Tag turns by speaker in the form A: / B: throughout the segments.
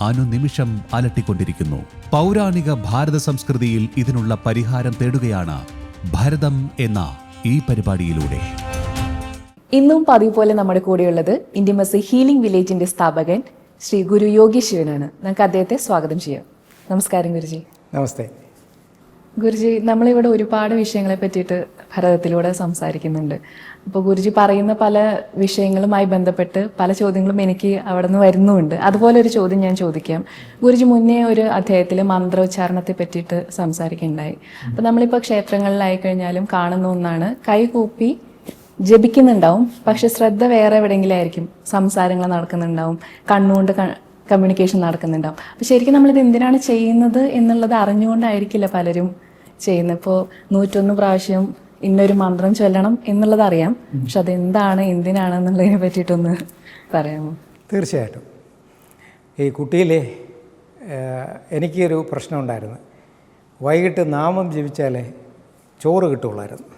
A: അനുനിമിഷം അലട്ടിക്കൊണ്ടിരിക്കുന്നു. പൗരാണിക ഭാരത സംസ്കൃതിയിൽ ഇതിനുള്ള പരിഹാരം തേടുകയാണ് ഭരതം എന്ന ഈ പരിപാടിയിലൂടെ.
B: ഇന്നും പതിവ് പോലെ നമ്മുടെ കൂടെയുള്ളത് ഇന്ത്യമസി ഹീലിംഗ് വില്ലേജിന്റെ സ്ഥാപകൻ ശ്രീ ഗുരു യോഗി ശിവനാണ് നമുക്ക് അദ്ദേഹത്തെ സ്വാഗതം ചെയ്യാം. നമസ്കാരം ഗുരുജി.
C: നമസ്തേ.
B: ഗുരുജി നമ്മളിവിടെ ഒരുപാട് വിഷയങ്ങളെ പറ്റിയിട്ട് ഭരതത്തിലൂടെ സംസാരിക്കുന്നുണ്ട്. അപ്പോൾ ഗുരുജി പറയുന്ന പല വിഷയങ്ങളുമായി ബന്ധപ്പെട്ട് പല ചോദ്യങ്ങളും എനിക്ക് അവിടെ നിന്ന് വരുന്നുമുണ്ട് അതുപോലെ ഒരു ചോദ്യം ഞാൻ ചോദിക്കാം. ഗുരുജി മുന്നേ ഒരു അധ്യായത്തിൽ മന്ത്രോച്ചാരണത്തെ പറ്റിയിട്ട് സംസാരിക്കുന്നുണ്ടായി. അപ്പോൾ നമ്മളിപ്പോൾ ക്ഷേത്രങ്ങളിലായി കഴിഞ്ഞാലും കാണുന്ന ഒന്നാണ് കൈകൂപ്പി ജപിക്കുന്നുണ്ടാവും പക്ഷെ ശ്രദ്ധ വേറെ എവിടെയെങ്കിലും ആയിരിക്കും. സംസാരങ്ങൾ നടക്കുന്നുണ്ടാവും കണ്ണുകൊണ്ട് കമ്മ്യൂണിക്കേഷൻ നടക്കുന്നുണ്ടാവും. അപ്പൊ ശരിക്കും നമ്മളിത് എന്തിനാണ് ചെയ്യുന്നത് എന്നുള്ളത് അറിഞ്ഞുകൊണ്ടായിരിക്കില്ല പലരും ചെയ്യുന്നത്? ഇപ്പോൾ നൂറ്റൊന്ന് പ്രാവശ്യം ഇന്നൊരു മന്ത്രം ചൊല്ലണം എന്നുള്ളത് അറിയാം. പക്ഷെ അതെന്താണ് എന്തിനാണ് എന്നുള്ളതിനെ പറ്റിയിട്ടൊന്ന് പറയാമോ?
C: തീർച്ചയായിട്ടും. ഈ കുട്ടിയിലെ എനിക്കൊരു പ്രശ്നം ഉണ്ടായിരുന്നു. വൈകിട്ട് നാമം ജപിച്ചാലേ ചോറ് കിട്ടുള്ളായിരുന്നു.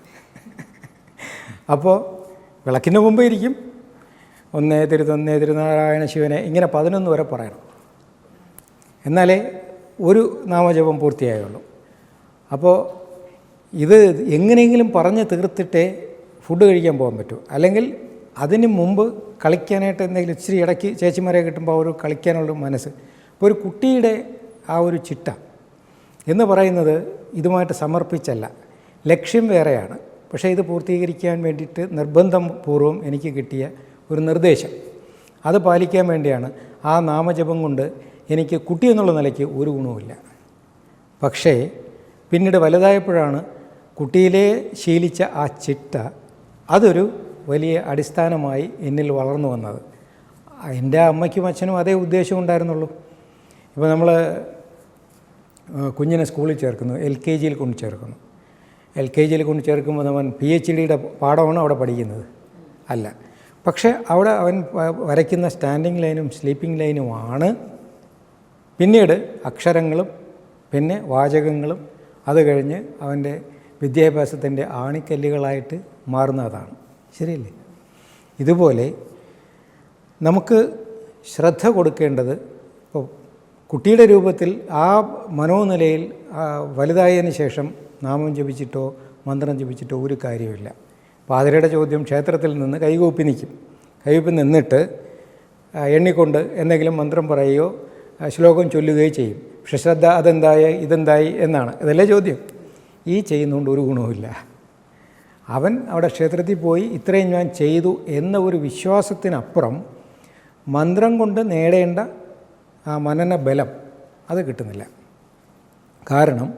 C: അപ്പോൾ വിളക്കിന് മുമ്പ് ഇരിക്കും ഒന്നേ തിരുതൊന്നേ തിരുനാരായണ ശിവനെ ഇങ്ങനെ പതിനൊന്ന് വരെ പറയണം. എന്നാലേ ഒരു നാമജപം പൂർത്തിയായുള്ളൂ. അപ്പോൾ ഇത് എങ്ങനെയെങ്കിലും പറഞ്ഞ് തീർത്തിട്ടേ ഫുഡ് കഴിക്കാൻ പോകാൻ പറ്റൂ. അല്ലെങ്കിൽ അതിന് മുമ്പ് കളിക്കാനായിട്ട് എന്തെങ്കിലും ഇച്ചിരി ഇടയ്ക്ക് ചേച്ചിമാരെ കിട്ടുമ്പോൾ ഒരു കളിക്കാനുള്ള മനസ്സ്. ഇപ്പോൾ ഒരു കുട്ടിയുടെ ആ ഒരു ചിട്ട എന്ന് പറയുന്നത് ഇതുമായിട്ട് സമർപ്പിച്ചല്ല. ലക്ഷ്യം വേറെയാണ്. പക്ഷേ ഇത് പൂർത്തീകരിക്കാൻ വേണ്ടിയിട്ട് നിർബന്ധം പൂർവം എനിക്ക് കിട്ടിയ ഒരു നിർദ്ദേശം. അത് പാലിക്കാൻ വേണ്ടിയാണ് ആ നാമജപം കൊണ്ട് എനിക്ക് കുട്ടി എന്നുള്ള നിലയ്ക്ക് ഒരു ഗുണവുമില്ല. പക്ഷേ പിന്നീട് വലുതായപ്പോഴാണ് കുട്ടിയിലെ ശീലിച്ച ആ ചിട്ട അതൊരു വലിയ അടിസ്ഥാനമായി എന്നിൽ വളർന്നു വന്നത്. എന്റെ അമ്മയ്ക്കും അച്ഛനും അതേ ഉദ്ദേശം ഉണ്ടായിരുന്നുള്ളൂ. ഇപ്പോൾ നമ്മൾ കുഞ്ഞിനെ സ്കൂളിൽ ചേർക്കുന്നു എൽ കെ ജിയിൽ കൊണ്ട് ചേർക്കുന്നു. എൽ കെ ജിയിൽ കൊണ്ട് ചേർക്കുമ്പോൾ അവൻ പി എച്ച് ഡിയുടെ പാഠമാണ് അവിടെ പഠിക്കുന്നത്. അല്ല പക്ഷേ അവിടെ അവൻ വരയ്ക്കുന്ന സ്റ്റാൻഡിങ് ലൈനും സ്ലീപ്പിംഗ് ലൈനുമാണ്. പിന്നീട് അക്ഷരങ്ങളും പിന്നെ വാചകങ്ങളും അത് കഴിഞ്ഞ് അവന്റെ വിദ്യാഭ്യാസത്തിന്റെ ആണിക്കല്ലുകളായിട്ട് മാറുന്നതാണ്. ശരിയല്ലേ? ഇതുപോലെ നമുക്ക് ശ്രദ്ധ കൊടുക്കേണ്ടത് ഇപ്പോൾ കുട്ടിയുടെ രൂപത്തിൽ ആ മനോനിലയിൽ വലുതായതിനു ശേഷം നാമം ജപിച്ചിട്ടോ മന്ത്രം ജപിച്ചിട്ടോ ഒരു കാര്യമില്ല പാതിരയുടെ ചോദ്യം ക്ഷേത്രത്തിൽ നിന്ന് കൈകൂപ്പി നിൽക്കും. കൈകൂപ്പി നിന്നിട്ട് എണ്ണിക്കൊണ്ട് എന്തെങ്കിലും മന്ത്രം പറയുകയോ ശ്ലോകം ചൊല്ലുകയോ ചെയ്യും. പക്ഷെ ശ്രദ്ധ അതെന്തായി ഇതെന്തായി എന്നാണ്. ഇതല്ലേ ചോദ്യം. ഈ ചെയ്യുന്നതുകൊണ്ട് ഒരു ഗുണവുമില്ല. അവൻ അവിടെ ക്ഷേത്രത്തിൽ പോയി ഇത്രയും ഞാൻ ചെയ്തു എന്ന ഒരു വിശ്വാസത്തിനപ്പുറം മന്ത്രം കൊണ്ട് നേടേണ്ട ആ മനന ബലം അത് കിട്ടുന്നില്ല. കാരണം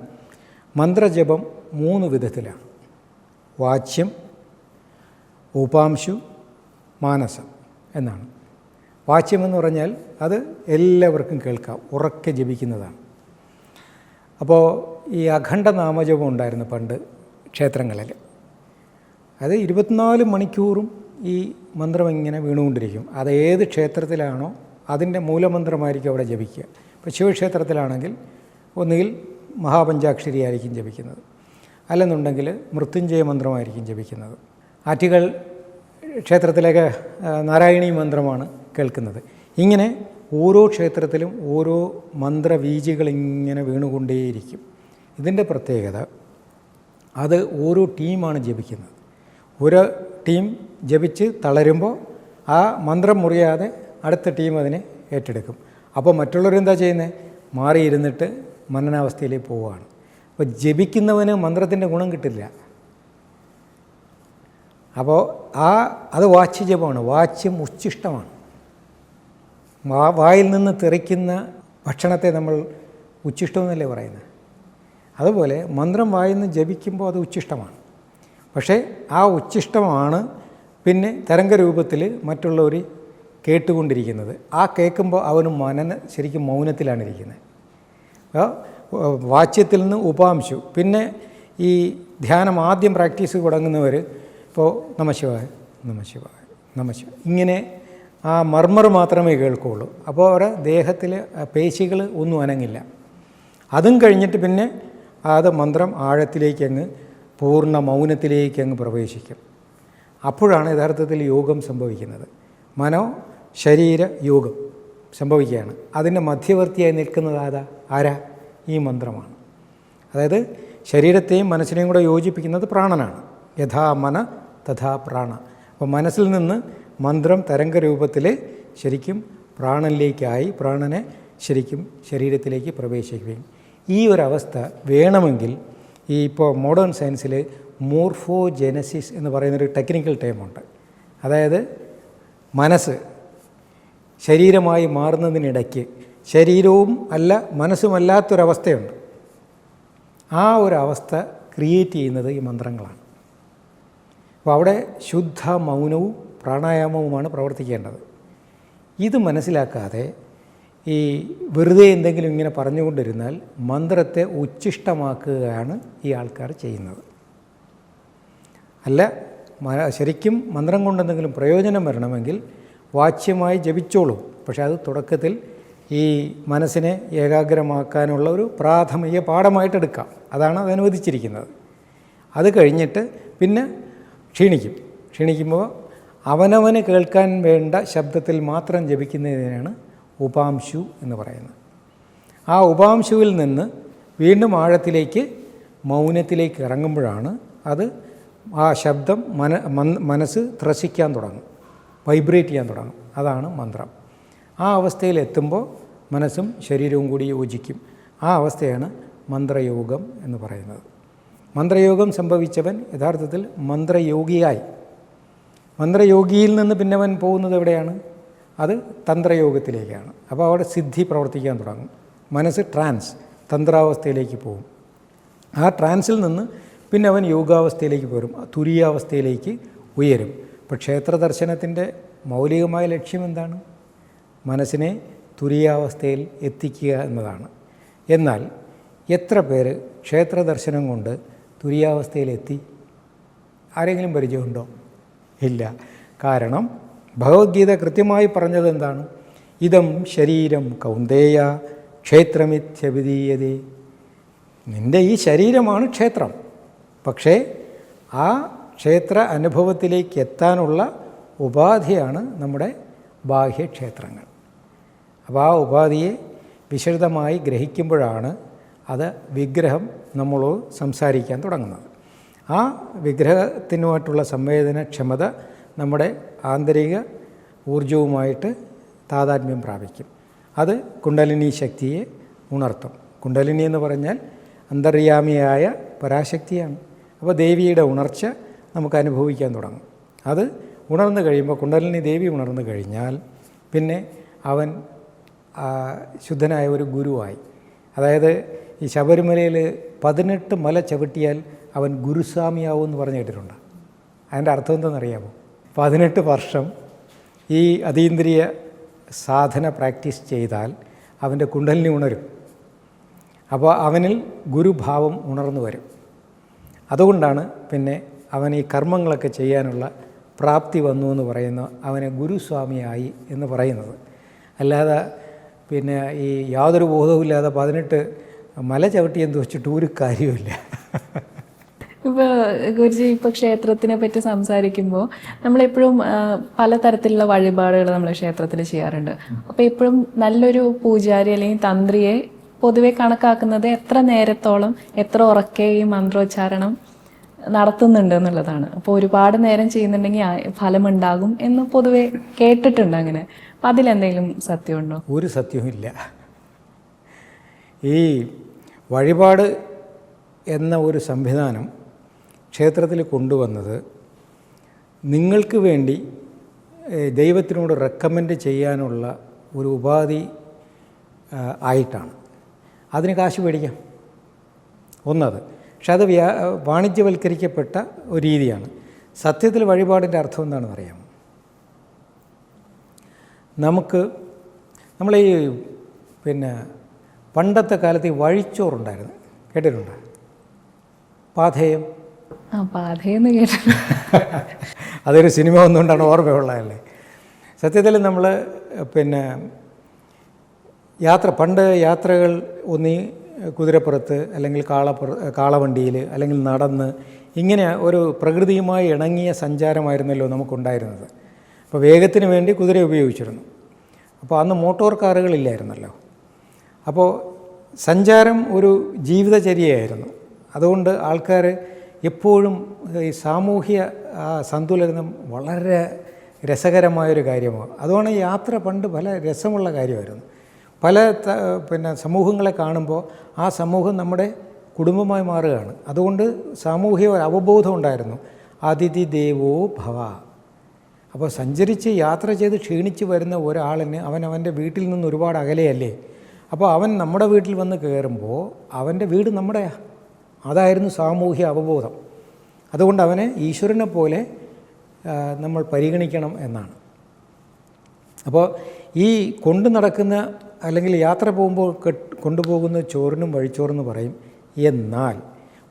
C: മന്ത്രജപം മൂന്ന് വിധത്തിലാണ്. വാച്യം ഉപാംശു മാനസം എന്നാണ്. വാച്യം എന്ന് പറഞ്ഞാൽ അത് എല്ലാവർക്കും കേൾക്കാം ഉറക്കെ ജപിക്കുന്നതാണ്. അപ്പോൾ ഈ അഖണ്ഡ നാമജപം ഉണ്ടായിരുന്നു പണ്ട് ക്ഷേത്രങ്ങളിൽ. അത് ഇരുപത്തിനാല് മണിക്കൂറും ഈ മന്ത്രം ഇങ്ങനെ വീണുകൊണ്ടിരിക്കും. അത് ഏത് ക്ഷേത്രത്തിലാണോ അതിന്റെ മൂലമന്ത്രമായിരിക്കും അവിടെ ജപിക്കുക. ഇപ്പോൾ ശിവക്ഷേത്രത്തിലാണെങ്കിൽ ഒന്നുകിൽ മഹാപഞ്ചാക്ഷരി ആയിരിക്കും ജപിക്കുന്നത്. അല്ലെന്നുണ്ടെങ്കിൽ മൃത്യുഞ്ജയ മന്ത്രമായിരിക്കും ജപിക്കുന്നത്. ആറ്റുകൾ ക്ഷേത്രത്തിലേക്ക് നാരായണീ മന്ത്രമാണ് കേൾക്കുന്നത്. ഇങ്ങനെ ഓരോ ക്ഷേത്രത്തിലും ഓരോ മന്ത്രവീജികൾ ഇങ്ങനെ വീണുകൊണ്ടേയിരിക്കും. ഇതിന്റെ പ്രത്യേകത അത് ഓരോ ടീമാണ് ജപിക്കുന്നത്. ഒരു ടീം ജപിച്ച് തളരുമ്പോൾ ആ മന്ത്രം മുറിയാതെ അടുത്ത ടീം അതിനെ ഏറ്റെടുക്കും. അപ്പോൾ മറ്റുള്ളവരെന്താ ചെയ്യുന്നത്? മാറിയിരുന്നിട്ട് മനനാവസ്ഥയിലേക്ക് പോവുകയാണ്. അപ്പോൾ ജപിക്കുന്നവന് മന്ത്രത്തിന്റെ ഗുണം കിട്ടില്ല. അപ്പോൾ ആ അത് വാച്യ ജപമാണ് വാച്യം വാ വായിൽ നിന്ന് തെറിക്കുന്ന ഭക്ഷണത്തെ നമ്മൾ ഉച്ഛിഷ്ടമെന്നല്ലേ പറയുന്നത്? അതുപോലെ മന്ത്രം വായിൽ നിന്ന് ജപിക്കുമ്പോൾ അത് ഉച്ഛിഷ്ടമാണ്. പക്ഷേ ആ ഉച്ഛിഷ്ടമാണ് പിന്നെ തരംഗരൂപത്തിൽ മറ്റുള്ളവർ കേട്ടുകൊണ്ടിരിക്കുന്നത്. ആ കേൾക്കുമ്പോൾ അവന് മനന ശരിക്കും മൗനത്തിലാണ് ഇരിക്കുന്നത്. വാച്യത്തിൽ നിന്ന് ഉപാംശു. പിന്നെ ഈ ധ്യാനം ആദ്യം പ്രാക്ടീസ് തുടങ്ങുന്നവർ ഇപ്പോൾ നമശിവായ നമശിവായ നമശിവ ഇങ്ങനെ ആ മർമ്മർ മാത്രമേ കേൾക്കുകയുള്ളൂ അപ്പോൾ അവരുടെ ദേഹത്തിൽ പേശികൾ ഒന്നും അനങ്ങില്ല. അതും കഴിഞ്ഞിട്ട് പിന്നെ അത് മന്ത്രം ആഴത്തിലേക്ക് അങ്ങ് പൂർണ മൗനത്തിലേക്ക് അങ്ങ് പ്രവേശിക്കും. അപ്പോഴാണ് യഥാർത്ഥത്തിൽ യോഗം സംഭവിക്കുന്നത്. മനോ ശരീര യോഗം സംഭവിക്കുകയാണ്. അതിന്റെ മധ്യവർത്തിയായി നിൽക്കുന്നത് ആരാ? ആരാ? ഈ മന്ത്രമാണ്. അതായത് ശരീരത്തെയും മനസ്സിനെയും കൂടെ യോജിപ്പിക്കുന്നത് പ്രാണനാണ്. യഥാ മന തഥാ പ്രാണ. അപ്പോൾ മനസ്സിൽ നിന്ന് മന്ത്രം തരംഗരൂപത്തിൽ ശരിക്കും പ്രാണനിലേക്കായി പ്രാണനെ ശരിക്കും ശരീരത്തിലേക്ക് പ്രവേശിക്കുകയും ഈ ഒരവസ്ഥ വേണമെങ്കിൽ ഈ ഇപ്പോൾ മോഡേൺ സയൻസിൽ മോർഫോജെനസിസ് എന്ന് പറയുന്നൊരു ടെക്നിക്കൽ ടേമുണ്ട്. അതായത് മനസ്സ് ശരീരമായി മാറുന്നതിനിടയ്ക്ക് ശരീരവും അല്ല മനസ്സുമല്ലാത്തൊരവസ്ഥയുണ്ട്. ആ ഒരു അവസ്ഥ ക്രിയേറ്റ് ചെയ്യുന്നത് ഈ മന്ത്രങ്ങളാണ്. അപ്പോൾ അവിടെ ശുദ്ധ മൗനവും പ്രാണായാമവുമാണ് പ്രവർത്തിക്കേണ്ടത്. ഇത് മനസ്സിലാക്കാതെ ഈ വെറുതെ എന്തെങ്കിലും ഇങ്ങനെ പറഞ്ഞുകൊണ്ടിരുന്നാൽ മന്ത്രത്തെ ഉച്ഛിഷ്ടമാക്കുകയാണ് ഈ ആൾക്കാർ ചെയ്യുന്നത്. അല്ല ശരിക്കും മന്ത്രം കൊണ്ടെന്തെങ്കിലും പ്രയോജനം വരണമെങ്കിൽ വാച്യമായി ജപിച്ചോളൂ. പക്ഷെ അത് തുടക്കത്തിൽ ഈ മനസ്സിനെ ഏകാഗ്രമാക്കാനുള്ള ഒരു പ്രാഥമിക പാഠമായിട്ടെടുക്കാം. അതാണ് അത് അനുവദിച്ചിരിക്കുന്നത് അത് കഴിഞ്ഞിട്ട് പിന്നെ ക്ഷീണിക്കും. ക്ഷീണിക്കുമ്പോൾ അവനവന് കേൾക്കാൻ വേണ്ട ശബ്ദത്തിൽ മാത്രം ജപിക്കുന്നതിനാണ് ഉപാംശു എന്ന് പറയുന്നത്. ആ ഉപാംശുവിൽ നിന്ന് വീണ്ടും ആഴത്തിലേക്ക് മൗനത്തിലേക്ക് ഇറങ്ങുമ്പോഴാണ് അത് ആ ശബ്ദം മന മന് മനസ്സ് ത്രസിക്കാൻ തുടങ്ങും. വൈബ്രേറ്റ് ചെയ്യാൻ തുടങ്ങും. അതാണ് മന്ത്രം. ആ അവസ്ഥയിൽ എത്തുമ്പോൾ മനസ്സും ശരീരവും കൂടി യോജിക്കും. ആ അവസ്ഥയാണ് മന്ത്രയോഗം എന്ന് പറയുന്നത്. മന്ത്രയോഗം സംഭവിച്ചവൻ യഥാർത്ഥത്തിൽ മന്ത്രയോഗിയായി. മന്ത്രയോഗിയിൽ നിന്ന് പിന്നെ അവൻ പോകുന്നത് എവിടെയാണ്? അത് തന്ത്രയോഗത്തിലേക്കാണ്. അപ്പോൾ അവിടെ സിദ്ധി പ്രവർത്തിക്കാൻ തുടങ്ങും. മനസ്സ് ട്രാൻസ് തന്ത്രാവസ്ഥയിലേക്ക് പോകും. ആ ട്രാൻസിൽ നിന്ന് പിന്നെ അവൻ യോഗാവസ്ഥയിലേക്ക് പോരും. തുരിയാവസ്ഥയിലേക്ക് ഉയരും. ഇപ്പോൾ ക്ഷേത്ര ദർശനത്തിന്റെ മൗലികമായ ലക്ഷ്യം എന്താണ്? മനസ്സിനെ തുരിയാവസ്ഥയിൽ എത്തിക്കുക എന്നതാണ്. എന്നാൽ എത്ര പേര് ക്ഷേത്ര ദർശനം കൊണ്ട് തുരിയാവസ്ഥയിലെത്തി. ആരെങ്കിലും പരിചയമുണ്ടോ? ഇല്ല. കാരണം ഭഗവത്ഗീത കൃത്യമായി പറഞ്ഞത് എന്താണ് ഇതം ശരീരം കൗന്ദേയ ക്ഷേത്രമിത്യഭിധീയതേ. നിന്റെ ഈ ശരീരമാണ് ക്ഷേത്രം. പക്ഷേ ആ ക്ഷേത്ര അനുഭവത്തിലേക്ക് എത്താനുള്ള ഉപാധിയാണ് നമ്മുടെ ബാഹ്യക്ഷേത്രങ്ങൾ. അപ്പോൾ ആ ഉപാധിയെ വിശദമായി ഗ്രഹിക്കുമ്പോഴാണ് അത് വിഗ്രഹം നമ്മളോട് സംസാരിക്കാൻ തുടങ്ങുന്നത്. ആ വിഗ്രഹത്തിനുമായിട്ടുള്ള സംവേദനക്ഷമത നമ്മുടെ ആന്തരിക ഊർജവുമായിട്ട് താതാത്മ്യം പ്രാപിക്കും. അത് കുണ്ടലിനി ശക്തിയെ ഉണർത്തും. കുണ്ടലിനി എന്ന് പറഞ്ഞാൽ അന്തർയാമിയായ പരാശക്തിയാണ്. അപ്പോൾ ദേവിയുടെ ഉണർച്ച നമുക്ക് അനുഭവിക്കാൻ തുടങ്ങും. അത് ഉണർന്നു കഴിയുമ്പോൾ കുണ്ടലിനി ദേവി ഉണർന്നു കഴിഞ്ഞാൽ പിന്നെ അവൻ ശുദ്ധനായ ഒരു ഗുരുവായി. അതായത് ഈ ശബരിമലയിൽ പതിനെട്ട് മല ചവിട്ടിയാൽ അവൻ ഗുരുസ്വാമിയാവും എന്ന് പറഞ്ഞു കേട്ടിട്ടുണ്ട്. അതിന്റെ അർത്ഥം എന്താണെന്നറിയാമോ? പതിനെട്ട് വർഷം ഈ അതീന്ദ്രിയ സാധന പ്രാക്ടീസ് ചെയ്താൽ അവന്റെ കുണ്ടലിനി ഉണരും. അപ്പോൾ അവനിൽ ഗുരുഭാവം ഉണർന്നു വരും. അതുകൊണ്ടാണ് പിന്നെ അവൻ ഈ കർമ്മങ്ങളൊക്കെ ചെയ്യാനുള്ള പ്രാപ്തി വന്നു എന്ന് പറയുന്ന അവനെ ഗുരുസ്വാമിയായി എന്ന് പറയുന്നത്. അല്ലാതെ പിന്നെ ഈ യാതൊരു ബോധവുമില്ലാതെ പതിനെട്ട് മല ചവിട്ടിയെന്ന് വെച്ചിട്ട് ഒരു കാര്യമില്ല
B: ഇപ്പോൾ ഗുരുജി ഇപ്പോൾ ക്ഷേത്രത്തിനെ പറ്റി സംസാരിക്കുമ്പോൾ നമ്മളെപ്പോഴും പലതരത്തിലുള്ള വഴിപാടുകൾ നമ്മൾ ക്ഷേത്രത്തിൽ ചെയ്യാറുണ്ട്. അപ്പോൾ എപ്പോഴും നല്ലൊരു പൂജാരി അല്ലെങ്കിൽ തന്ത്രിയെ പൊതുവെ കണക്കാക്കുന്നത് എത്ര നേരത്തോളം എത്ര ഉറക്കെ ഈ മന്ത്രോച്ചാരണം നടത്തുന്നുണ്ട് എന്നുള്ളതാണ്. അപ്പോൾ ഒരുപാട് നേരം ചെയ്യുന്നുണ്ടെങ്കിൽ ഫലമുണ്ടാകും എന്ന് പൊതുവെ കേട്ടിട്ടുണ്ട് അങ്ങനെ. അപ്പം അതിലെന്തെങ്കിലും സത്യമുണ്ടോ?
C: ഒരു സത്യവുമില്ല. ഈ വഴിപാട് എന്ന ഒരു സംവിധാനം ക്ഷേത്രത്തിൽ കൊണ്ടുവന്നത് നിങ്ങൾക്ക് വേണ്ടി ദൈവത്തിനോട് റെക്കമെൻഡ് ചെയ്യാനുള്ള ഒരു ഉപാധി ആയിട്ടാണ്. അതിന് കാശ് മേടിക്കാം. ഒന്നത്. പക്ഷെ അത് വ്യാ വാണിജ്യവൽക്കരിക്കപ്പെട്ട ഒരു രീതിയാണ്. സത്യത്തിൽ വഴിപാടിന്റെ അർത്ഥം എന്താണെന്ന് അറിയാം നമുക്ക് നമ്മൾ ഈ പിന്നെ പണ്ടത്തെ കാലത്ത് ഈ വഴിച്ചോറുണ്ടായിരുന്നു. കേട്ടിട്ടുണ്ടോ? പാഥേയം. അതൊരു സിനിമ ഒന്നുകൊണ്ടാണ് ഓർമ്മയുള്ളതല്ലേ? സത്യത്തിൽ നമ്മൾ പിന്നെ യാത്ര പണ്ട് യാത്രകൾ ഒന്നീ കുതിരപ്പുറത്ത് അല്ലെങ്കിൽ കാളപ്പുറ കാളവണ്ടിയിൽ അല്ലെങ്കിൽ നടന്ന് ഇങ്ങനെ ഒരു പ്രകൃതിയുമായി ഇണങ്ങിയ സഞ്ചാരമായിരുന്നല്ലോ നമുക്കുണ്ടായിരുന്നത്. അപ്പോൾ വേഗത്തിന് വേണ്ടി കുതിര ഉപയോഗിച്ചിരുന്നു. അപ്പോൾ അന്ന് മോട്ടോർ കാറുകളില്ലായിരുന്നല്ലോ. അപ്പോൾ സഞ്ചാരം ഒരു ജീവിതചര്യയായിരുന്നു. അതുകൊണ്ട് ആൾക്കാർ എപ്പോഴും ഈ സാമൂഹ്യ സന്തുലനം വളരെ രസകരമായൊരു കാര്യമാണ്. അതുകൊണ്ട് യാത്ര പണ്ട് പല രസമുള്ള കാര്യമായിരുന്നു. പല പിന്നെ സമൂഹങ്ങളെ കാണുമ്പോൾ ആ സമൂഹം നമ്മുടെ കുടുംബമായി മാറുകയാണ്. അതുകൊണ്ട് സാമൂഹിക ഒരു അവബോധം ഉണ്ടായിരുന്നു. അതിഥി ദേവോ ഭവ അപ്പോൾ സഞ്ചരിച്ച് യാത്ര ചെയ്ത് ക്ഷീണിച്ച് വരുന്ന ഒരാളിന് അവൻ അവന്റെ വീട്ടിൽ നിന്ന് ഒരുപാട് അകലെയല്ലേ? അപ്പോൾ അവൻ നമ്മുടെ വീട്ടിൽ വന്ന് കയറുമ്പോൾ അവന്റെ വീട് നമ്മുടെയാ അതായിരുന്നു സാമൂഹ്യ അവബോധം. അതുകൊണ്ട് അവനെ ഈശ്വരനെ പോലെ നമ്മൾ പരിഗണിക്കണം എന്നാണ്. അപ്പോൾ ഈ കൊണ്ടു നടക്കുന്ന അല്ലെങ്കിൽ യാത്ര പോകുമ്പോൾ കൊണ്ടുപോകുന്ന ചോറിനും വഴിച്ചോറെന്ന് പറയും. എന്നാൽ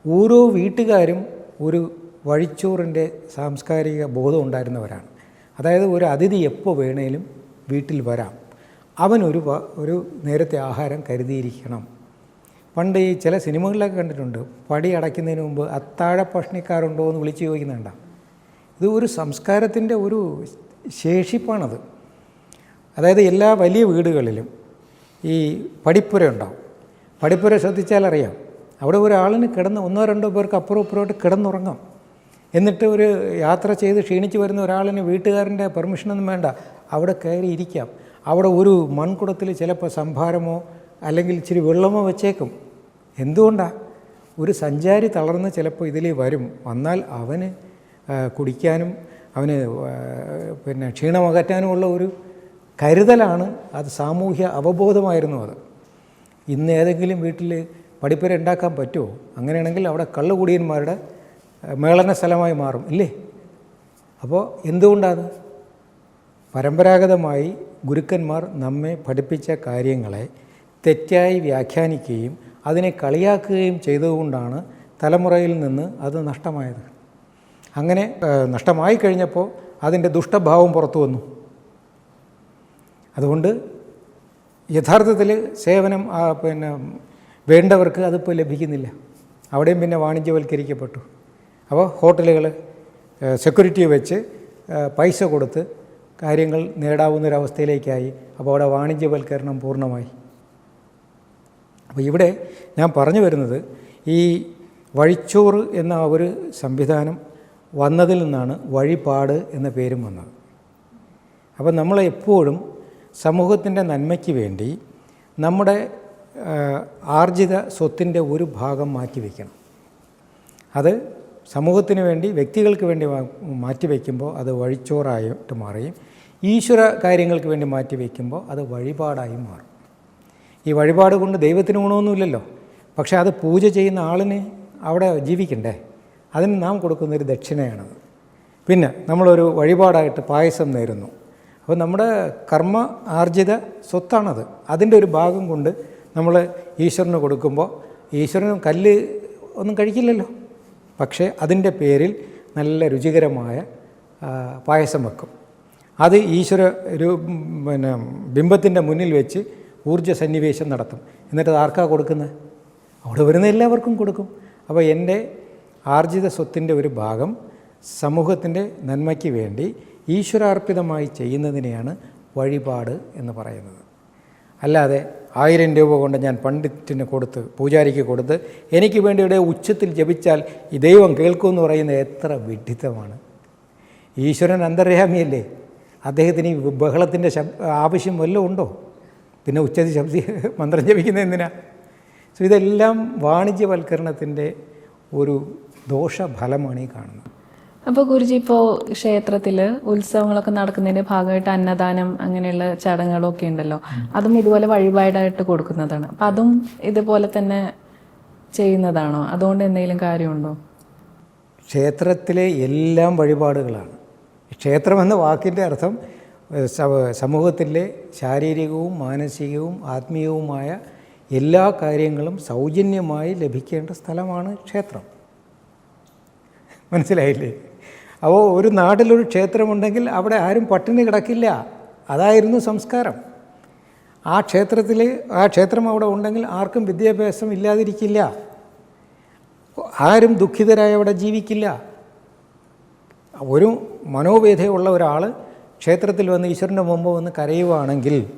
C: ഓരോ വീട്ടുകാരും ഒരു വഴിച്ചോറിന്റെ സാംസ്കാരിക ബോധം ഉണ്ടായിരുന്നവരാണ്. അതായത് ഒരു അതിഥി എപ്പോൾ വേണേലും വീട്ടിൽ വരാം. അവനൊരു ഒരു ഒരു നേരത്തെ ആഹാരം കരുതിയിരിക്കണം. പണ്ട് ഈ ചില സിനിമകളിലൊക്കെ കണ്ടിട്ടുണ്ട്. പടി അടയ്ക്കുന്നതിന് മുമ്പ് അത്താഴ ഭക്ഷണിക്കാരുണ്ടോ എന്ന് വിളിച്ചു ചോദിക്കുന്നുണ്ട. ഇത് ഒരു സംസ്കാരത്തിന്റെ ഒരു ശേഷിപ്പാണത്. അതായത് എല്ലാ വലിയ വീടുകളിലും ഈ പടിപ്പുര ഉണ്ടാവും. പടിപ്പുര ശ്രദ്ധിച്ചാൽ അറിയാം അവിടെ ഒരാളിന് കിടന്ന് ഒന്നോ രണ്ടോ പേർക്ക് അപ്പുറം ഇപ്പുറമായിട്ട് കിടന്നുറങ്ങാം. എന്നിട്ട് ഒരു യാത്ര ചെയ്ത് ക്ഷീണിച്ച് വരുന്ന ഒരാളിന് വീട്ടുകാരന്റെ പെർമിഷനൊന്നും വേണ്ട. അവിടെ കയറി ഇരിക്കാം അവിടെ ഒരു മൺകുടത്തിൽ ചിലപ്പോൾ സംഭാരമോ അല്ലെങ്കിൽ ഇച്ചിരി വെള്ളമോ വെച്ചേക്കും. എന്തുകൊണ്ടാണ് ഒരു സഞ്ചാരി തളർന്ന് ചിലപ്പോൾ ഇതിൽ വരും. വന്നാൽ അവന് കുടിക്കാനും അവന് പിന്നെ ക്ഷീണമകറ്റാനുമുള്ള ഒരു കരുതലാണ്. അത് സാമൂഹ്യ അവബോധമായിരുന്നു അത്. ഇന്ന് ഏതെങ്കിലും വീട്ടിൽ പഠിപ്പുര ഉണ്ടാക്കാൻ പറ്റുമോ? അങ്ങനെയാണെങ്കിൽ അവിടെ കള്ളുകുടിയന്മാരുടെ മേളന സ്ഥലമായി മാറും ഇല്ലേ? അപ്പോൾ എന്തുകൊണ്ടാണ്? പരമ്പരാഗതമായി ഗുരുക്കന്മാർ നമ്മെ പഠിപ്പിച്ച കാര്യങ്ങളെ തെറ്റായി വ്യാഖ്യാനിക്കുകയും അതിനെ കളിയാക്കുകയും ചെയ്തതുകൊണ്ടാണ് തലമുറയിൽ നിന്ന് അത് നഷ്ടമായത്. അങ്ങനെ നഷ്ടമായി കഴിഞ്ഞപ്പോൾ അതിന്റെ ദുഷ്ടഭാവം പുറത്തു വന്നു. അതുകൊണ്ട് യഥാർത്ഥത്തിൽ സേവനം പിന്നെ വേണ്ടവർക്ക് അതിപ്പോൾ ലഭിക്കുന്നില്ല. അവിടെയും പിന്നെ വാണിജ്യവൽക്കരിക്കപ്പെട്ടു. അപ്പോൾ ഹോട്ടലുകൾ സെക്യൂരിറ്റി വെച്ച് പൈസ കൊടുത്ത് കാര്യങ്ങൾ നേടാവുന്നൊരവസ്ഥയിലേക്കായി. അപ്പോൾ അവിടെ വാണിജ്യവൽക്കരണം പൂർണമായി. അപ്പോൾ ഇവിടെ ഞാൻ പറഞ്ഞു വരുന്നത് ഈ വഴിച്ചോറ് എന്ന ഒരു സംവിധാനം വന്നതിൽ നിന്നാണ് വഴിപാട് എന്ന പേരും വന്നത്. അപ്പോൾ നമ്മൾ എപ്പോഴും സമൂഹത്തിന്റെ നന്മയ്ക്ക് വേണ്ടി നമ്മുടെ ആർജിത സ്വത്തിന്റെ ഒരു ഭാഗം മാറ്റിവെക്കണം അത് സമൂഹത്തിന് വേണ്ടി വ്യക്തികൾക്ക് വേണ്ടി മാറ്റിവെക്കുമ്പോൾ അത് വഴിച്ചോറായിട്ട് മാറുകയും ഈശ്വര കാര്യങ്ങൾക്ക് വേണ്ടി മാറ്റിവെക്കുമ്പോൾ അത് വഴിപാടായി മാറും. ഈ വഴിപാട് കൊണ്ട് ദൈവത്തിന് ഗുണമൊന്നുമില്ലല്ലോ. പക്ഷേ അത് പൂജ ചെയ്യുന്ന ആളിന് അവിടെ ജീവിക്കണ്ടേ? അതിന് നാം കൊടുക്കുന്നൊരു ദക്ഷിണയാണത്. പിന്നെ നമ്മളൊരു വഴിപാടായിട്ട് പായസം നേരുന്നു. അപ്പോൾ നമ്മുടെ കർമ്മ ആർജിത സ്വത്താണത്. അതിന്റെ ഒരു ഭാഗം കൊണ്ട് നമ്മൾ ഈശ്വരന് കൊടുക്കുമ്പോൾ ഈശ്വരന് കല്ല് ഒന്നും കഴിക്കില്ലല്ലോ. പക്ഷേ അതിന്റെ പേരിൽ നല്ല രുചികരമായ പായസം വെക്കും. അത് ഈശ്വര ഒരു പിന്നെ ബിംബത്തിന്റെ മുന്നിൽ വെച്ച് ഊർജ സന്നിവേശം നടത്തും. എന്നിട്ട് അത് ആർക്കാ കൊടുക്കുന്നത്? അവിടെ വരുന്ന എല്ലാവർക്കും കൊടുക്കും. അപ്പോൾ എന്റെ ആർജിത സ്വത്തിന്റെ ഒരു ഭാഗം സമൂഹത്തിന്റെ നന്മയ്ക്ക് വേണ്ടി ഈശ്വരാർപ്പിതമായി ചെയ്യുന്നതിനെയാണ് വഴിപാട് എന്ന് പറയുന്നത്. അല്ലാതെ ആയിരം രൂപ കൊണ്ട് ഞാൻ പണ്ഡിറ്റിന് കൊടുത്ത് പൂജാരിക്ക് കൊടുത്ത് എനിക്ക് വേണ്ടി ഇവിടെ ഉച്ചത്തിൽ ജപിച്ചാൽ ഈ ദൈവം കേൾക്കുമെന്ന് പറയുന്നത് എത്ര വിഡിത്തമാണ്. ഈശ്വരൻ അന്തര്യാമിയല്ലേ? അദ്ദേഹത്തിന് ഈ ബഹളത്തിന്റെ ആവശ്യം വല്ലതും ഉണ്ടോ? പിന്നെ ഉച്ചത്തിൽ ശബ്ദി മന്ത്രം ജപിക്കുന്നത് എന്തിനാ? സോ ഇതെല്ലാം വാണിജ്യവൽക്കരണത്തിന്റെ ഒരു ദോഷഫലമാണ് ഈ കാണുന്നത്.
B: അപ്പോൾ ഗുരുജി ഇപ്പോ ക്ഷേത്രത്തിൽ ഉത്സവങ്ങളൊക്കെ നടക്കുന്നതിന്റെ ഭാഗമായിട്ട് അന്നദാനം അങ്ങനെയുള്ള ചടങ്ങുകളൊക്കെ ഉണ്ടല്ലോ. അതും ഇതുപോലെ വഴിപാടായിട്ട് കൊടുക്കുന്നതാണ്. അപ്പം അതും ഇതുപോലെ തന്നെ ചെയ്യുന്നതാണോ? അതുകൊണ്ട് എന്തെങ്കിലും കാര്യമുണ്ടോ?
C: ക്ഷേത്രത്തിലെ എല്ലാം വഴിപാടുകളാണ്. ക്ഷേത്രം എന്ന വാക്കിന്റെ അർത്ഥം സമൂഹത്തിലെ ശാരീരികവും മാനസികവും ആത്മീയവുമായ എല്ലാ കാര്യങ്ങളും സൗജന്യമായി ലഭിക്കേണ്ട സ്ഥലമാണ് ക്ഷേത്രം. മനസ്സിലായില്ലേ? അപ്പോൾ ഒരു നാട്ടിലൊരു ക്ഷേത്രമുണ്ടെങ്കിൽ അവിടെ ആരും പട്ടിണി കിടക്കില്ല. അതായിരുന്നു സംസ്കാരം. ആ ക്ഷേത്രത്തിൽ ആ ക്ഷേത്രം അവിടെ ഉണ്ടെങ്കിൽ ആർക്കും വിദ്യാഭ്യാസം ഇല്ലാതിരിക്കില്ല. ആരും ദുഃഖിതരായി അവിടെ ജീവിക്കില്ല. ഒരു മനോവേദയുള്ള ഒരാൾ ക്ഷേത്രത്തിൽ വന്ന് ഈശ്വരന്റെ മുമ്പ് വന്ന് കരയുവാണെങ്കിൽ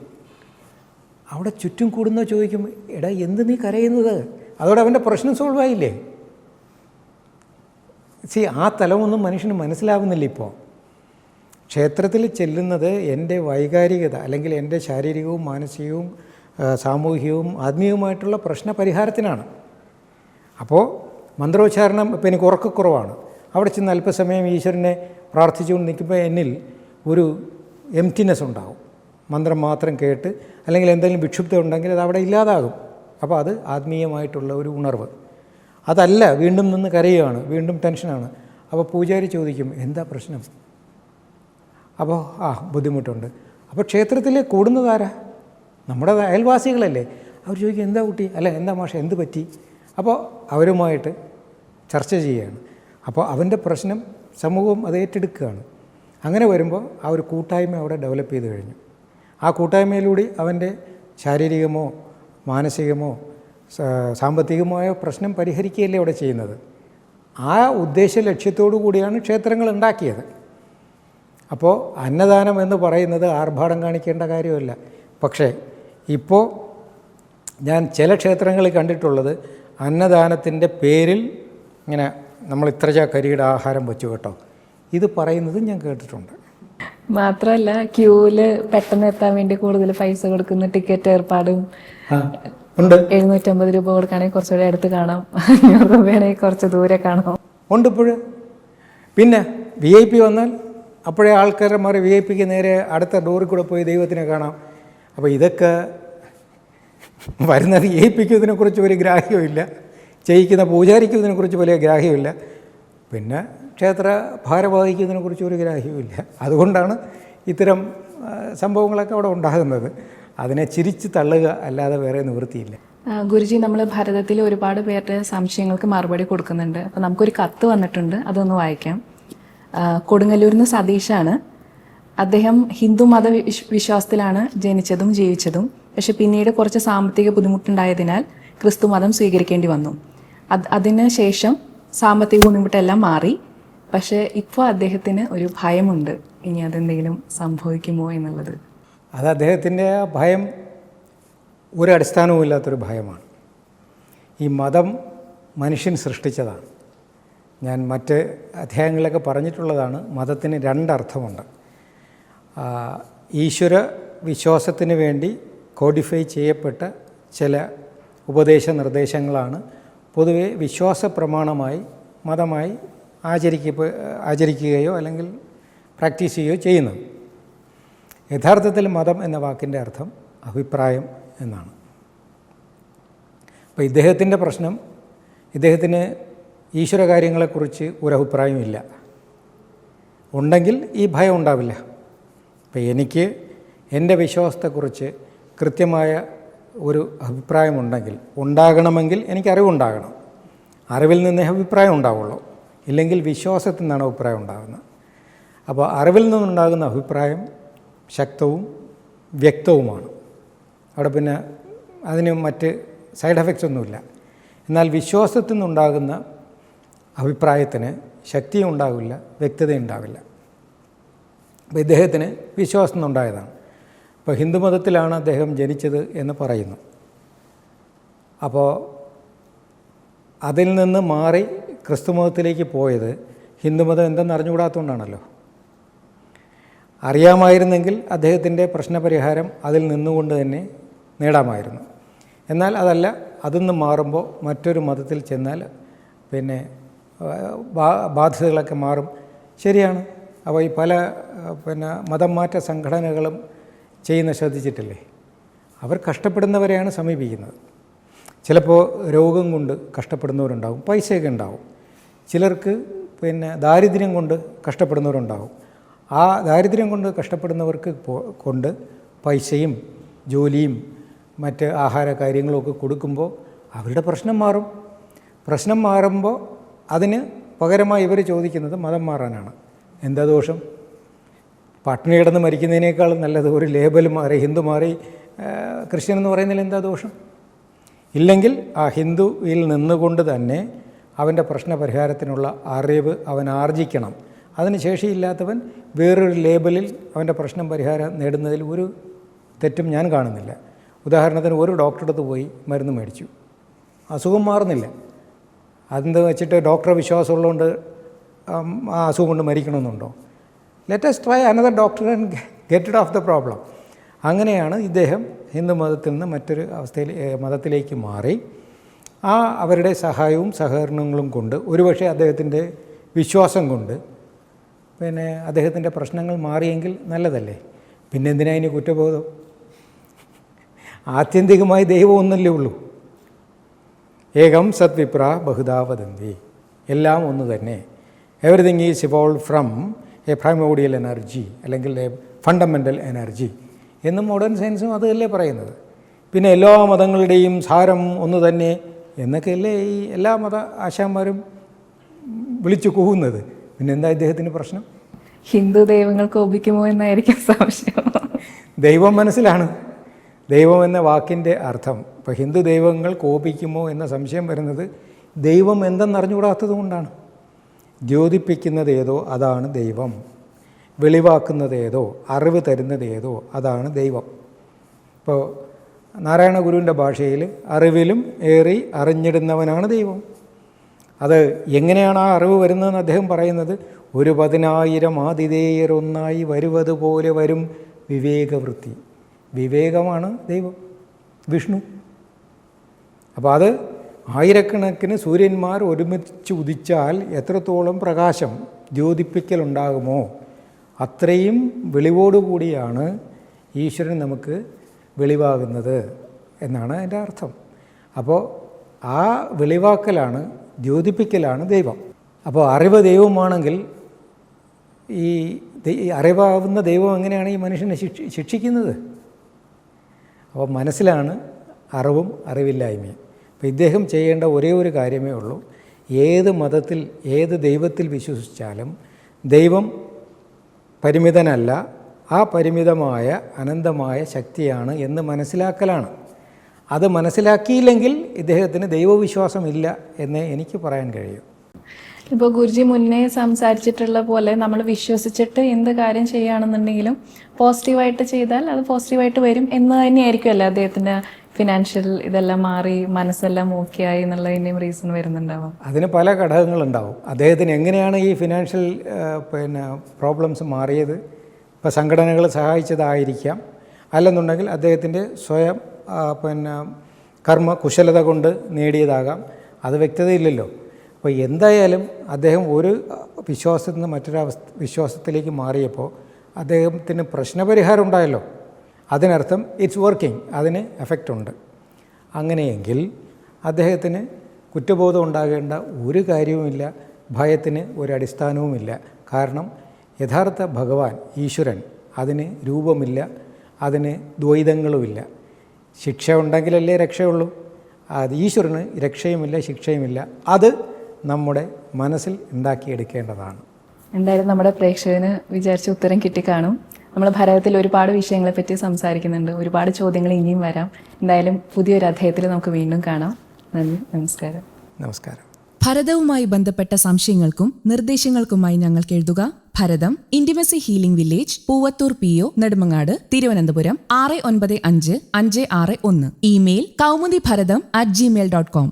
C: അവിടെ ചുറ്റും കൂടുന്ന ചോദിക്കും എടാ എന്ത് നീ കരയുന്നത്? അതോടെ അവന്റെ പ്രശ്നം സോൾവ് ആയില്ലേ? സി ആ തലമൊന്നും മനുഷ്യന് മനസ്സിലാവുന്നില്ല ഇപ്പോൾ ക്ഷേത്രത്തിൽ ചെല്ലുന്നത് എന്റെ വൈകാരികത അല്ലെങ്കിൽ എന്റെ ശാരീരികവും മാനസികവും സാമൂഹികവും ആത്മീയവുമായിട്ടുള്ള പ്രശ്ന പരിഹാരത്തിനാണ് അപ്പോൾ മന്ത്രോച്ചാരണം ഇപ്പോൾ എനിക്ക് ഉറക്കക്കുറവാണ് അവിടെ ചെന്ന് അല്പസമയം ഈശ്വരനെ പ്രാർത്ഥിച്ചുകൊണ്ട് നിൽക്കുമ്പോൾ എന്നിൽ ഒരു എംറ്റിനെസ് ഉണ്ടാകും മന്ത്രം മാത്രം കേട്ട് അല്ലെങ്കിൽ എന്തെങ്കിലും വിക്ഷുബ്ധം ഉണ്ടെങ്കിൽ അത് അവിടെ ഇല്ലാതാകും. അപ്പോൾ അത് ആത്മീയമായിട്ടുള്ള ഒരു ഉണർവ്. അതല്ല വീണ്ടും നിന്ന് കരയുകയാണ് വീണ്ടും ടെൻഷനാണ്. അപ്പോൾ പൂജാരി ചോദിക്കും എന്താ പ്രശ്നം? അപ്പോൾ ആ ബുദ്ധിമുട്ടുണ്ട്. അപ്പോൾ ക്ഷേത്രത്തിൽ കൂടുന്നതാരാ? നമ്മുടെ അയൽവാസികളല്ലേ. അവർ ചോദിക്കും എന്താ കുട്ടി? അല്ല എന്താ മാഷ എന്ത് പറ്റി? അപ്പോൾ അവരുമായിട്ട് ചർച്ച ചെയ്യുകയാണ് അപ്പോൾ അവന്റെ പ്രശ്നം സമൂഹം അത് ഏറ്റെടുക്കുകയാണ്. അങ്ങനെ വരുമ്പോൾ ആ ഒരു കൂട്ടായ്മ അവിടെ ഡെവലപ്പ് ചെയ്ത് കഴിഞ്ഞു. ആ കൂട്ടായ്മയിലൂടെ അവന്റെ ശാരീരികമോ മാനസികമോ സാമ്പത്തികമായ പ്രശ്നം പരിഹരിക്കുകയല്ലേ അവിടെ ചെയ്യുന്നത്? ആ ഉദ്ദേശ ലക്ഷ്യത്തോടു കൂടിയാണ് ക്ഷേത്രങ്ങൾ ഉണ്ടാക്കിയത്. അപ്പോൾ അന്നദാനം എന്ന് പറയുന്നത് ആർഭാടം കാണിക്കേണ്ട കാര്യമല്ല. പക്ഷേ ഇപ്പോൾ ഞാൻ ചില ക്ഷേത്രങ്ങളിൽ കണ്ടിട്ടുള്ളത് അന്നദാനത്തിന്റെ പേരിൽ ഇങ്ങനെ നമ്മൾ ഇത്ര കരിയുടെ ആഹാരം വെച്ചു കേട്ടോ. ഇത് പറയുന്നതും ഞാൻ കേട്ടിട്ടുണ്ട്.
B: മാത്രമല്ല ക്യൂവിൽ പെട്ടെന്ന് എത്താൻ വേണ്ടി കൂടുതൽ പൈസ കൊടുക്കുന്ന ടിക്കറ്റ് ഏർപ്പാടും
C: ഉണ്ട്.
B: എഴുന്നൂറ്റമ്പത് രൂപ കൊടുക്കുകയാണെങ്കിൽ കുറച്ചുകൂടെ അടുത്ത് കാണാം. അഞ്ഞൂറ് രൂപയാണെങ്കിൽ കുറച്ച് ദൂരെ കാണാം.
C: ഉണ്ട് ഇപ്പോഴ്. പിന്നെ വി ഐ പി വന്നാൽ അപ്പോഴേ ആൾക്കാരെ മാറി വി ഐ പിക്ക് നേരെ അടുത്ത ഡോറിൽ കൂടെ പോയി ദൈവത്തിനെ കാണാം. അപ്പോൾ ഇതൊക്കെ വരുന്നത് വി ഐ പിക്ക് ഇതിനെക്കുറിച്ച് ഒരു ഗ്രാഹ്യമില്ല. ചെയ്യിക്കുന്ന പൂജാരിക്കും ഇതിനെക്കുറിച്ച് വലിയ ഗ്രാഹ്യമില്ല. പിന്നെ ക്ഷേത്ര ഭാരവാഹിക്കുന്നതിനെക്കുറിച്ച് ഒരു ഇല്ല അതുകൊണ്ടാണ് ഇത്തരം സംഭവങ്ങളൊക്കെ അവിടെ ഉണ്ടാകുന്നത്. അതിനെ ചിരിച്ച് തള്ളുക അല്ലാതെ വേറെ നിവൃത്തിയില്ല.
B: ഗുരുജി നമ്മൾ ഭാരതത്തിൽ ഒരുപാട് പേരുടെ സംശയങ്ങൾക്ക് മറുപടി കൊടുക്കുന്നുണ്ട്. അപ്പം നമുക്കൊരു കത്ത് വന്നിട്ടുണ്ട് അതൊന്ന് വായിക്കാം. കൊടുങ്ങല്ലൂരിൽ നിന്ന് സതീഷാണ്. അദ്ദേഹം ഹിന്ദു മത വിശ്വാസത്തിലാണ് ജനിച്ചതും ജീവിച്ചതും. പക്ഷെ പിന്നീട് കുറച്ച് സാമ്പത്തിക ബുദ്ധിമുട്ടുണ്ടായതിനാൽ ക്രിസ്തു മതം സ്വീകരിക്കേണ്ടി വന്നു. അത് അതിന് ശേഷം സാമ്പത്തിക ബുദ്ധിമുട്ടെല്ലാം മാറി. പക്ഷേ ഇപ്പോൾ അദ്ദേഹത്തിന് ഒരു ഭയമുണ്ട്. ഇനി അതെന്തെങ്കിലും സംഭവിക്കുമോ എന്നുള്ളത്.
C: അത് അദ്ദേഹത്തിന്റെ ആ ഭയം ഒരു അടിസ്ഥാനവുമില്ലാത്തൊരു ഭയമാണ്. ഈ മതം മനുഷ്യൻ സൃഷ്ടിച്ചതാണ്. ഞാൻ മറ്റ് അധ്യായങ്ങളിലൊക്കെ പറഞ്ഞിട്ടുള്ളതാണ് മതത്തിന് രണ്ടർത്ഥമുണ്ട്. ഈശ്വര വിശ്വാസത്തിന് വേണ്ടി കോഡിഫൈ ചെയ്യപ്പെട്ട ചില ഉപദേശ നിർദ്ദേശങ്ങളാണ് പൊതുവെ വിശ്വാസ പ്രമാണമായി മതമായി ആചരിക്ക ആചരിക്കുകയോ അല്ലെങ്കിൽ പ്രാക്ടീസ് ചെയ്യുകയോ ചെയ്യുന്നത്. യഥാർത്ഥത്തിൽ മതം എന്ന വാക്കിന്റെ അർത്ഥം അഭിപ്രായം എന്നാണ്. അപ്പോൾ ഇദ്ദേഹത്തിന്റെ പ്രശ്നം ഇദ്ദേഹത്തിന് ഈശ്വര കാര്യങ്ങളെക്കുറിച്ച് ഒരു അഭിപ്രായമില്ല ഉണ്ടെങ്കിൽ ഈ ഭയം ഉണ്ടാവില്ല. അപ്പോൾ എനിക്ക് എന്റെ വിശ്വാസത്തെക്കുറിച്ച് കൃത്യമായ ഒരു അഭിപ്രായമുണ്ടെങ്കിൽ ഉണ്ടാകണമെങ്കിൽ എനിക്ക് അറിവുണ്ടാകണം അറിവിൽ നിന്നേ അഭിപ്രായം ഉണ്ടാവുള്ളൂ. ഇല്ലെങ്കിൽ വിശ്വാസത്തിൽ നിന്നാണ് അഭിപ്രായം ഉണ്ടാകുന്നത്. അപ്പോൾ അറിവിൽ നിന്നുണ്ടാകുന്ന അഭിപ്രായം ശക്തവും വ്യക്തവുമാണ്. അവിടെ പിന്നെ അതിന് മറ്റ് സൈഡ് എഫക്ട്സ് ഒന്നുമില്ല. എന്നാൽ വിശ്വാസത്തിൽ നിന്നുണ്ടാകുന്ന അഭിപ്രായത്തിന് ശക്തി ഉണ്ടാവില്ല വ്യക്തതയും ഉണ്ടാവില്ല. അപ്പോൾ ഇദ്ദേഹത്തിന് വിശ്വാസം ഉണ്ടായതാണ്. അപ്പോൾ ഹിന്ദുമതത്തിലാണ് അദ്ദേഹം ജനിച്ചത് എന്ന് പറയുന്നു. അപ്പോൾ അതിൽ നിന്ന് മാറി ക്രിസ്തുമതത്തിലേക്ക് പോയത് ഹിന്ദുമതം എന്തെന്ന് അറിഞ്ഞുകൂടാത്തതുകൊണ്ടാണല്ലോ. അറിയാമായിരുന്നെങ്കിൽ അദ്ദേഹത്തിന്റെ പ്രശ്നപരിഹാരം അതിൽ നിന്നുകൊണ്ട് തന്നെ നേടാമായിരുന്നു. എന്നാൽ അതല്ല അതിന്ന് മാറുമ്പോൾ മറ്റൊരു മതത്തിൽ ചെന്നാൽ പിന്നെ ബാധ്യതകളൊക്കെ മാറും. ശരിയാണ്. അപ്പോൾ ഈ പല പിന്നെ മതം മാറ്റ സംഘടനകളും ചെയ്യുന്ന ശ്രദ്ധിച്ചിട്ടില്ലേ? അവർ കഷ്ടപ്പെടുന്നവരെയാണ് സമീപിക്കുന്നത്. ചിലപ്പോൾ രോഗം കൊണ്ട് കഷ്ടപ്പെടുന്നവരുണ്ടാവും പൈസയൊക്കെ ഉണ്ടാവും. ചിലർക്ക് പിന്നെ ദാരിദ്ര്യം കൊണ്ട് കഷ്ടപ്പെടുന്നവരുണ്ടാവും. ആ ദാരിദ്ര്യം കൊണ്ട് കഷ്ടപ്പെടുന്നവർക്ക് കൊണ്ട് പൈസയും ജോലിയും മറ്റ് ആഹാര കാര്യങ്ങളൊക്കെ കൊടുക്കുമ്പോൾ അവരുടെ പ്രശ്നം മാറും. പ്രശ്നം മാറുമ്പോൾ അതിന് പകരമായി ഇവർ ചോദിക്കുന്നത് മതം മാറാനാണ്. എന്താ ദോഷം? പട്ടിണി കിടന്ന് മരിക്കുന്നതിനേക്കാളും നല്ലത് ഒരു ലേബൽ മാറി ഹിന്ദു മാറി ക്രിസ്ത്യൻ എന്ന് പറയുന്നതിൽ എന്താ ദോഷം? ഇല്ലെങ്കിൽ ആ ഹിന്ദുവിൽ നിന്നുകൊണ്ട് തന്നെ അവന്റെ പ്രശ്നപരിഹാരത്തിനുള്ള അറിവ് അവൻ ആർജിക്കണം. അതിന് ശേഷിയില്ലാത്തവൻ വേറൊരു ലേബലിൽ അവന്റെ പ്രശ്നം പരിഹാരം നേടുന്നതിൽ ഒരു തെറ്റും ഞാൻ കാണുന്നില്ല. ഉദാഹരണത്തിന് ഒരു ഡോക്ടറെടുത്ത് പോയി മരുന്ന് മേടിച്ചു. അസുഖം മാറുന്നില്ല. അതെന്ത് വെച്ചിട്ട് ഡോക്ടറെ വിശ്വാസമുള്ളതുകൊണ്ട് ആ അസുഖം കൊണ്ട് മരിക്കണമെന്നുണ്ടോ? Let's try another doctor and get it off the problem അങ്ങനെയാണ് ഇദ്ദേഹം ഹിന്ദു മതത്തിൽ നിന്ന് മറ്റൊരു അവസ്ഥയിൽ മതത്തിലേക്ക് മാറി. ആ അവരുടെ സഹായവും സഹകരണങ്ങളും കൊണ്ട് ഒരുപക്ഷെ അദ്ദേഹത്തിന്റെ വിശ്വാസം കൊണ്ട് പിന്നെ അദ്ദേഹത്തിന്റെ പ്രശ്നങ്ങൾ മാറിയെങ്കിൽ നല്ലതല്ലേ? പിന്നെ എന്തിനാ ഇനി കുറ്റബോധം? ആത്യന്തികമായി ദൈവം ഒന്നല്ലേ ഉള്ളൂ. ഏകം സത്വിപ്ര ബഹുദാവതന്തി എല്ലാം ഒന്ന് തന്നെ. Everything is evolve from a primordial energy അല്ലെങ്കിൽ എ ഫണ്ടമെന്റൽ എനർജി എന്ന് മോഡേൺ സയൻസും അതല്ലേ പറയുന്നത്. പിന്നെ എല്ലാ മതങ്ങളുടെയും സാരം ഒന്ന് തന്നെ എന്നൊക്കെയല്ലേ ഈ എല്ലാ മത ആശാന്മാരും വിളിച്ചു കൂവുന്നത്? പിന്നെ എന്താ ഇദ്ദേഹത്തിന് പ്രശ്നം?
B: ഹിന്ദു ദൈവങ്ങൾ കോപിക്കുമോ എന്നായിരിക്കും സംശയം.
C: ദൈവം മനസ്സിലാണ്. ദൈവം എന്ന വാക്കിന്റെ അർത്ഥം. ഇപ്പോൾ ഹിന്ദു ദൈവങ്ങൾ കോപിക്കുമോ എന്ന സംശയം വരുന്നത് ദൈവം എന്തെന്നറിഞ്ഞുകൂടാത്തത് കൊണ്ടാണ്. ദ്യോതിപ്പിക്കുന്നത് ഏതോ അതാണ് ദൈവം. വെളിവാക്കുന്നത് ഏതോ അറിവ് തരുന്നത് ഏതോ അതാണ് ദൈവം. ഇപ്പോൾ നാരായണ ഗുരുവിന്റെ ഭാഷയിൽ അറിവിലും ഏറി അറിഞ്ഞിടുന്നവനാണ് ദൈവം. അത് എങ്ങനെയാണ് ആ അറിവ് വരുന്നതെന്ന് അദ്ദേഹം പറയുന്നത്? ഒരു പതിനായിരം ആതിഥേയരൊന്നായി പോലെ വരും വിവേകവൃത്തി. വിവേകമാണ് ദൈവം വിഷ്ണു. അപ്പോൾ അത് ആയിരക്കണക്കിന് സൂര്യന്മാർ ഒരുമിച്ച് ഉദിച്ചാൽ എത്രത്തോളം പ്രകാശം ദ്യോതിപ്പിക്കലുണ്ടാകുമോ അത്രയും വെളിവോടുകൂടിയാണ് ഈശ്വരൻ നമുക്ക് വെളിവാകുന്നത് എന്നാണ് അതിന്റെ അർത്ഥം. അപ്പോൾ ആ വെളിവാക്കലാണ് ദ്യോതിപ്പിക്കലാണ് ദൈവം. അപ്പോൾ അറിവ് ദൈവമാണെങ്കിൽ ഈ അറിവാവുന്ന ദൈവം എങ്ങനെയാണ് ഈ മനുഷ്യനെ ശിക്ഷി ശിക്ഷിക്കുന്നത്? അപ്പോൾ മനസ്സിലാണ് അറിവും അറിവില്ലായ്മയും. അപ്പോൾ ഇദ്ദേഹം ചെയ്യേണ്ട ഒരേ ഒരു കാര്യമേ ഉള്ളൂ. ഏത് മതത്തിൽ ഏത് ദൈവത്തിൽ വിശ്വസിച്ചാലും ദൈവം പരിമിതനല്ല ആ പരിമിതമായ അനന്തമായ ശക്തിയാണ് എന്ന് മനസ്സിലാക്കലാണ്. അത് മനസ്സിലാക്കിയില്ലെങ്കിൽ ഇദ്ദേഹത്തിന് ദൈവവിശ്വാസമില്ല എന്ന് എനിക്ക് പറയാൻ കഴിയൂ.
B: ഇപ്പോൾ ഗുരുജി മുന്നേ സംസാരിച്ചിട്ടുള്ള പോലെ നമ്മൾ വിശ്വസിച്ചിട്ട് എന്ത് കാര്യം ചെയ്യുകയാണെന്നുണ്ടെങ്കിലും പോസിറ്റീവായിട്ട് ചെയ്താൽ അത് പോസിറ്റീവായിട്ട് വരും എന്ന് തന്നെയായിരിക്കും അല്ലേ അദ്ദേഹത്തിന്റെ ഫിനാൻഷ്യൽ ഇതെല്ലാം മാറി മനസ്സെല്ലാം ഓക്കെ ആയി എന്നുള്ളതിന്റെയും റീസൺ വരുന്നുണ്ടാവും.
C: അതിന് പല ഘടകങ്ങളുണ്ടാവും. അദ്ദേഹത്തിന് എങ്ങനെയാണ് ഈ ഫിനാൻഷ്യൽ പിന്നെ പ്രോബ്ലംസ് മാറിയത്? ഇപ്പോൾ സംഘടനകൾ സഹായിച്ചതായിരിക്കാം. അല്ലെന്നുണ്ടെങ്കിൽ അദ്ദേഹത്തിന്റെ സ്വയം പിന്നെ കർമ്മ കുശലത കൊണ്ട് നേടിയതാകാം. അത് വ്യക്തതയില്ലല്ലോ. അപ്പോൾ എന്തായാലും അദ്ദേഹം ഒരു വിശ്വാസത്തിൽ നിന്ന് മറ്റൊരവസ്ഥ വിശ്വാസത്തിലേക്ക് മാറിയപ്പോൾ അദ്ദേഹത്തിന് പ്രശ്നപരിഹാരം ഉണ്ടായല്ലോ. അതിനർത്ഥം ഇറ്റ്സ് വർക്കിംഗ് അതിന് എഫക്റ്റ് ഉണ്ട്. അങ്ങനെയെങ്കിൽ അദ്ദേഹത്തിന് കുറ്റബോധം ഉണ്ടാകേണ്ട ഒരു കാര്യവുമില്ല. ഭയത്തിന് ഒരടിസ്ഥാനവുമില്ല കാരണം യഥാർത്ഥ ഭഗവാൻ ഈശ്വരൻ അതിന് രൂപമില്ല. അതിന് ദ്വൈതങ്ങളുമില്ല. ശിക്ഷ ഉണ്ടെങ്കിലല്ലേ രക്ഷയുള്ളൂ. അത് ഈശ്വരന് രക്ഷയുമില്ല ശിക്ഷയുമില്ല. അത് നമ്മുടെ മനസ്സിൽ ഉണ്ടാക്കിയെടുക്കേണ്ടതാണ്.
B: എന്തായാലും നമ്മുടെ പ്രേക്ഷകന് വിചാരിച്ച ഉത്തരം കിട്ടിക്കാണും. നമ്മൾ ഭാരതത്തിൽ ഒരുപാട് വിഷയങ്ങളെ പറ്റി സംസാരിക്കുന്നുണ്ട്. ഒരുപാട് ചോദ്യങ്ങൾ ഇനിയും വരാം. എന്തായാലും പുതിയൊരു അധ്യായത്തിൽ നമുക്ക് വീണ്ടും കാണാം. നന്ദി നമസ്കാരം.
C: നമസ്കാരം.
D: ഭരതവുമായി ബന്ധപ്പെട്ട സംശയങ്ങൾക്കും നിർദ്ദേശങ്ങൾക്കുമായി ഞങ്ങൾക്ക് എഴുതുക. Bharatham intimacy healing village Poovathoor P O Nedumangad Thiruvananthapuram ആറ് ഒൻപത് അഞ്ച് അഞ്ച് ആറ് ഒന്ന്. Email Kaumudi Bharatham at Gmail dot com